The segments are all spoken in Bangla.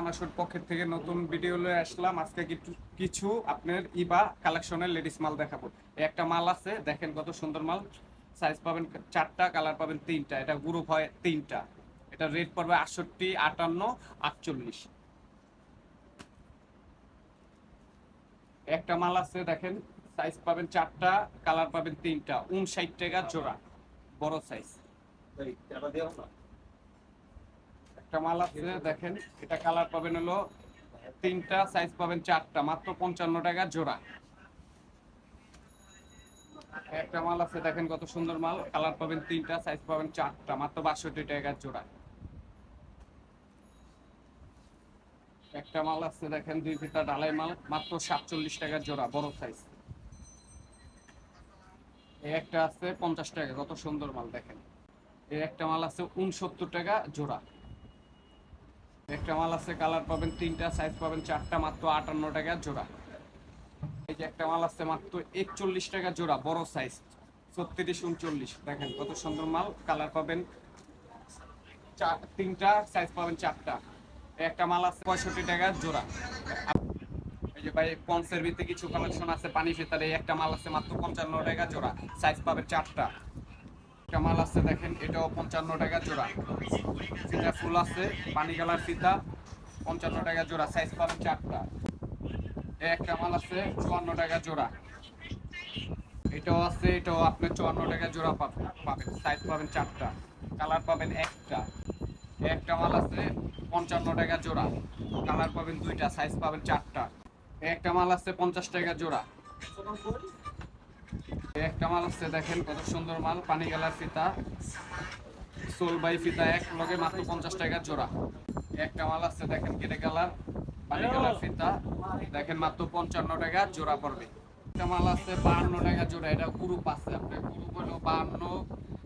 আনাসুর পক্ষের থেকে নতুন ভিডিও লয়ে আসলাম। আজকে কিছু আপনার ইবা কালেকশনের লেডিস মাল দেখাবো। একটা মাল আছে, দেখেন কত সুন্দর মাল। সাইজ পাবেন চারটা কালার পাবেন তিনটা। এটা গ্রুপ হয় তিনটা। এটা রেট পড়বে আটষট্টি, আটান্ন, আটচল্লিশ। একটা মাল আছে, দেখেন। সাইজ পাবেন চারটা কালার পাবেন তিনটা। উনষাট টাকা জোড়া। বড় সাইজ একটা মাল আছে, দেখেন, এটা কালার পাবেন হলো তিনটা সাইজ পাবেন চারটা, মাত্র পঞ্চান্ন টাকা জোড়া। একটা মাল আছে, দেখেন কত সুন্দর মাল কালার পাবেন তিনটা সাইজ পাবেন চারটা, মাত্র বাষট্টি টাকা জোড়া। একটা মাল আছে, দেখেন, দুই ফিতা ডালাই মাল, মাত্র সাতচল্লিশ টাকা জোড়া, বড় সাইজ এই একটা আছে, পঞ্চাশ টাকা, কত সুন্দর মাল, দেখেন। এর একটা মাল আছে, উনসত্তর টাকা জোড়া। একটা মাল আছে কালার পাবেন তিনটা সাইজ পাবেন চারটা, মাত্র আটান্ন টাকা জোড়া। এই যে একটা মাল আছে, মাত্র একচল্লিশ টাকা জোড়া, বড় সাইজ ছত্রিশ উনচল্লিশ। দেখেন কত সুন্দর মাল কালার পাবেন তিনটা সাইজ পাবেন চারটা। একটা মাল আছে, পঁয়ষট্টি টাকা জোড়া। এই যে ভাই, পন্সের ভিতরে কিছু কালেকশন আছে, পানি ফেতার একটা মাল আছে, মাত্র পঞ্চান্ন টাকা জোড়া সাইজ পাবেন চারটা। একটা মাল আছে দেখেন, এটাও পঞ্চান্ন টাকা জোড়া। ফিতা ফুল আছে, পানি কালার ফিতা পঞ্চান্ন টাকা জোড়া সাইজ পাবেন চারটা। একটা মাল আছে, চুয়ান্ন টাকা জোড়া। এটাও আছে, এটাও আপনি চুয়ান্ন টাকা জোড়া পাবেন পাবেন সাইজ পাবেন চারটা। কালার পাবেন একটা। একটা মাল আছে, পঞ্চান্ন টাকা জোড়া। কালার পাবেন দুইটা সাইজ পাবেন চারটা। একটা মাল আছে, পঞ্চাশ টাকা জোড়া। একটা মাল আছে দেখেন কত সুন্দর মাল, পানি কালার ফিতা ফিতা, এক লগে মাত্র পঞ্চাশ টাকা জোড়া। একটা মাল দেখেন কেটে পানি ফিতা, দেখেন মাত্র পঞ্চান্ন টাকা জোড়া পড়বে। একটা মাল বাহান্ন টাকা জোড়া, এটা গ্রুপ আছে আপনার। গ্রুপ হলো বাহান্ন,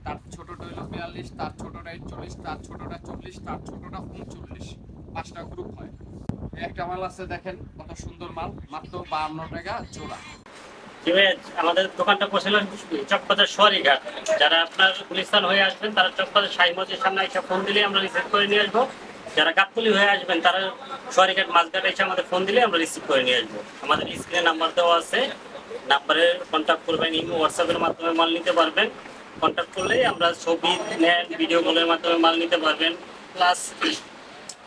তার ছোটটা হলো বিয়াল্লিশ, তার ছোটটা একচল্লিশ, তার ছোটটা চল্লিশ, তার ছোটটা উনচল্লিশ, পাঁচটা গ্রুপ হয়। একটা মাল আছে দেখেন কত সুন্দর মাল, মাত্র বাহান্ন টাকা জোড়া। আমাদের দোকানটা বসেছিল চকবাজার সোয়ারি ঘাট যারা আপনার গুলিস্তান হয়ে আসবেন, তারা চকবাজার শাহী মসজিদের সামনে এসে ফোন দিলে আমরা রিসিভ করে নিয়ে আসব। যারা গাবতলি হয়ে আসবেন, তারা সোয়ারি ঘাট মাঝঘাট এসে আমাদের ফোন দিলে আমরা রিসিভ করে নিয়ে আসব। আমাদের স্ক্রিনে নাম্বার দেওয়া আছে। নাম্বারে কন্ট্যাক্ট করবেন, ইমো হোয়াটসঅ্যাপের মাধ্যমে মাল নিতে পারবেন। কন্ট্যাক্ট করলেই আমরা ছবি নেন ভিডিও কলের মাধ্যমে মাল নিতে পারবেন। প্লাস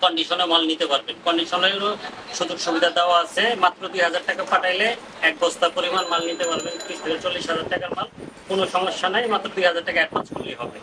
কন্ডিশনে মাল নিতে পারবেন। কন্ডিশনেরও সুযোগ সুবিধা দেওয়া আছে। মাত্র দুই হাজার টাকা পাঠাইলে এক বস্তা পরিমাণ মাল নিতে পারবেন। ত্রিশ থেকে চল্লিশ হাজার টাকার মাল, কোনো সমস্যা নাই। মাত্র দুই হাজার টাকা অ্যাডভান্স করলেই হবে।